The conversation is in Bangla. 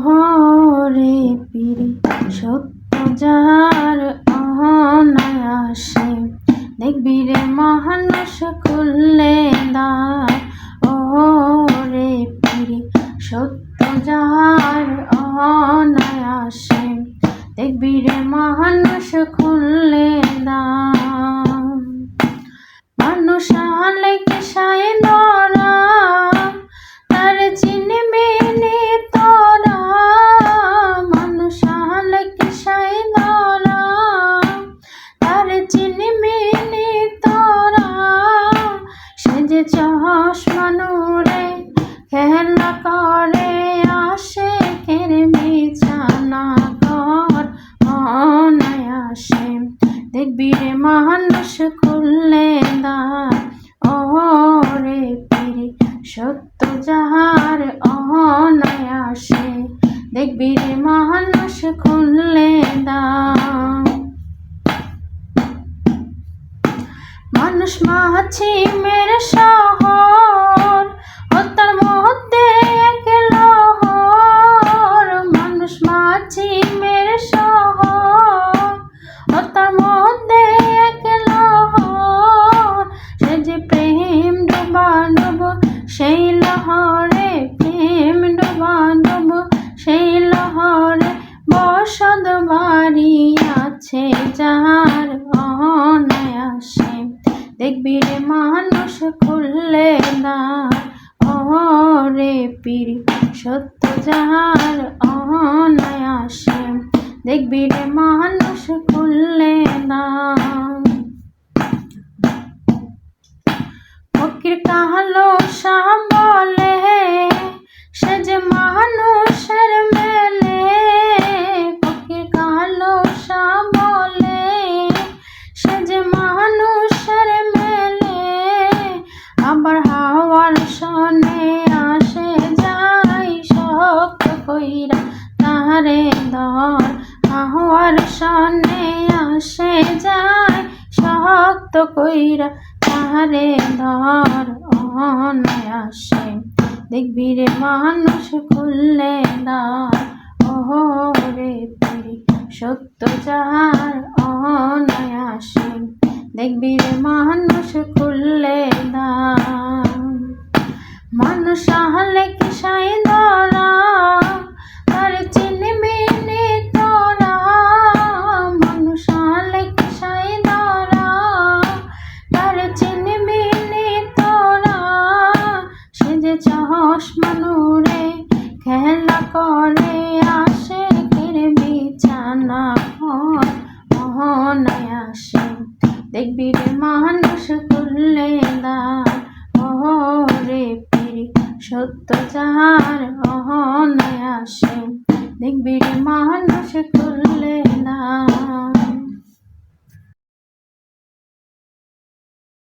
ওহরে পিরি, সত্য যার অনায়াসে। দেখবি রে মহানস খুললে দ্বার ওহরে পিরি, সত্য যার অনায়াসে। দেখবি রে মহানস খুললে দ্বার যে চশমা নূরে খেলা করে আসে কের বিছানা ঘর অনায়াসে। দেখবি রে মানুষ খুললে দ্বার ও রে পিরি সত্য যাহার অনায়াসে, দেখবি রে মানুষ খুললে দ্বার মানুষ মাছি মেরে শহর যার অনায়াসে দেখবি রে মানুষ খুললে না। রে পিরি, সত্য যার অনায়াসে দেখবি রে মানুষ খুললে না। ফকির কালো শাম সনে আসে যায়, শক্ত কইরা তারে ধর অনায়াসে। দেখবি রে মানুষ খুললে দ্বার ওহো রে পিরি সত্য যার অনায়াসে। দেখবি রে মানুষ খুললে দ্বার মানুষ আহলে কি সাই দেখবি রে মানুষ করলে দার রে পিরি সত্য যার অনায়াসে দেখবি রে মানুষ